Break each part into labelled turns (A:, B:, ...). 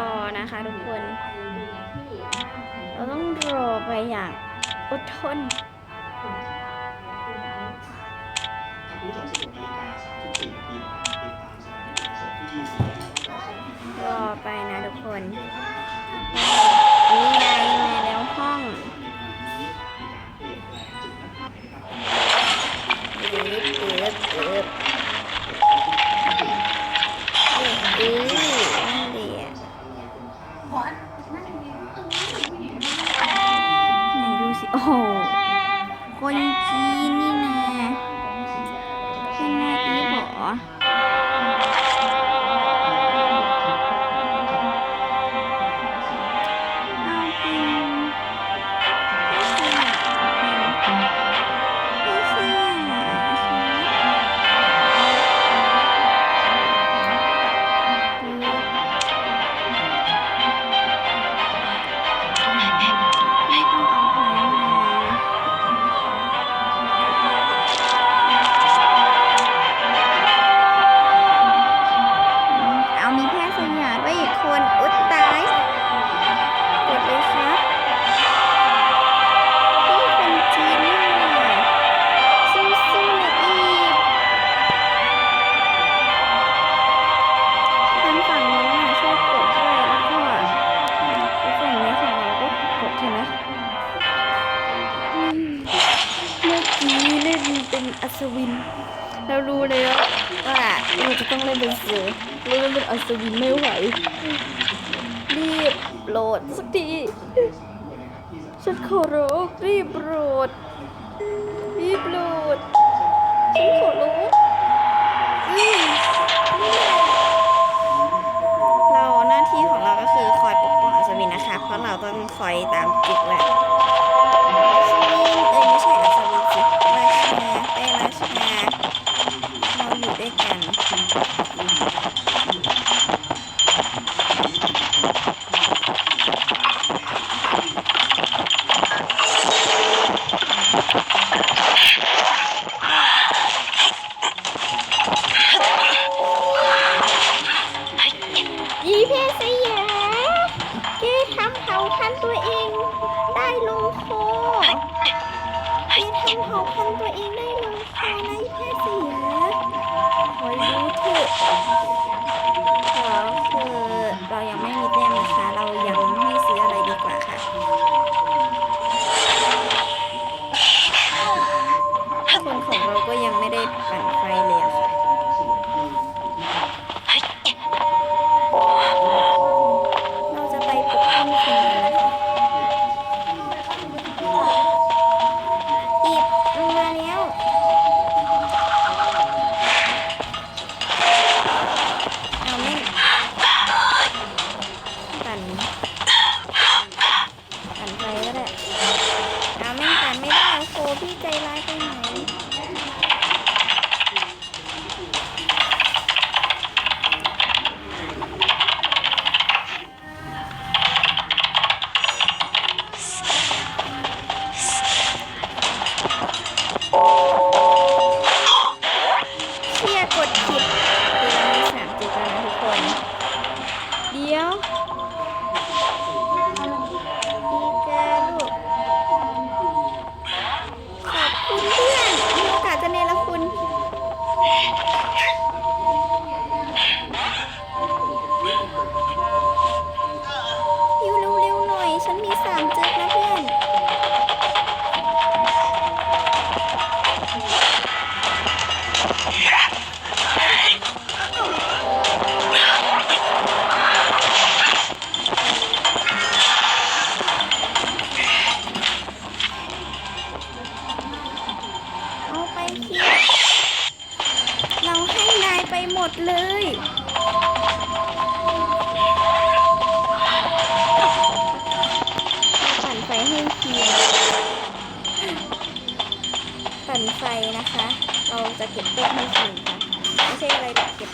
A: รอนะคะทุกคน เราต้องรอไปอย่างอดทน
B: ร
A: อไปนะทุกคน 哦，收音机。 อัศวิน เรารู้แล้วว่าเราจะต้องเล่นเป็นเสือเล่นเป็นอัศวินไม่ไหว รีบโหลดสักทีฉันขอร้องรีบโหลดรีบโหลดฉันขอร้องอืม Mm-hmm. เป็นเผ่าพันตัวเองได้ลงคอในแพทย์เสียคอยดูเถอะก็คือเรายังไม่มีแต้มนะคะ เรายังไม่ซื้ออะไรดีกว่าค่ะคนของเราก็ยังไม่ได้ปั่นไฟเลยอะค่ะเราจะไปปกป้องคน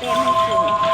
A: 带上去